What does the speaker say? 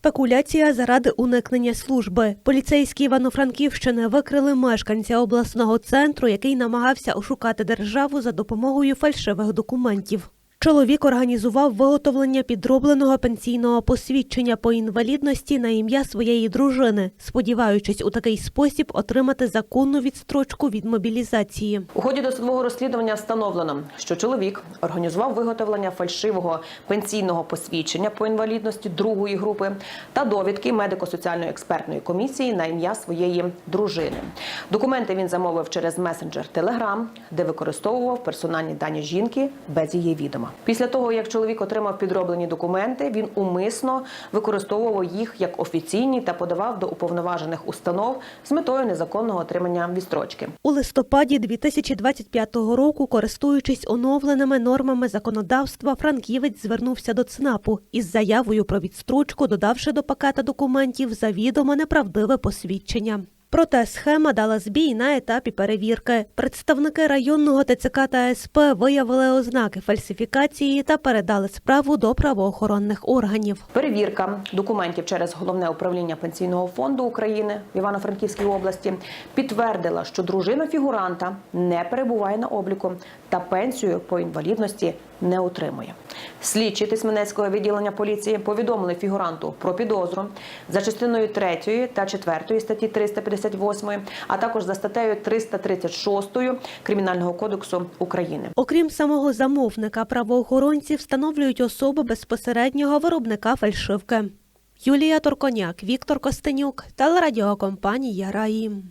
Спекуляція заради уникнення служби. Поліцейські Івано-Франківщини викрили мешканця обласного центру, який намагався ошукати державу за допомогою фальшивих документів. Чоловік організував виготовлення підробленого пенсійного посвідчення по інвалідності на ім'я своєї дружини, сподіваючись у такий спосіб отримати законну відстрочку від мобілізації. У ході досудового розслідування встановлено, що чоловік організував виготовлення фальшивого пенсійного посвідчення по інвалідності другої групи та довідки медико-соціальної експертної комісії на ім'я своєї дружини. Документи він замовив через месенджер Telegram, де використовував персональні дані жінки без її відома. Після того, як чоловік отримав підроблені документи, він умисно використовував їх як офіційні та подавав до уповноважених установ з метою незаконного отримання відстрочки. У листопаді 2025 року, користуючись оновленими нормами законодавства, Франківець звернувся до ЦНАПу із заявою про відстрочку, додавши до пакета документів завідомо неправдиве посвідчення. Проте схема дала збій на етапі перевірки. Представники районного ТЦК та СП виявили ознаки фальсифікації та передали справу до правоохоронних органів. Перевірка документів через головне управління пенсійного фонду України в Івано-Франківській області підтвердила, що дружина фігуранта не перебуває на обліку та пенсію по інвалідності не отримує. Слідчі Тисменецького відділення поліції повідомили фігуранту про підозру за частиною 3 та 4 статті 358, а також за статтею 336 Кримінального кодексу України. Окрім самого замовника, правоохоронці встановлюють особу безпосереднього виробника фальшивки. Юлія Торконяк, Віктор Костенюк, телерадіокомпанія Раїм.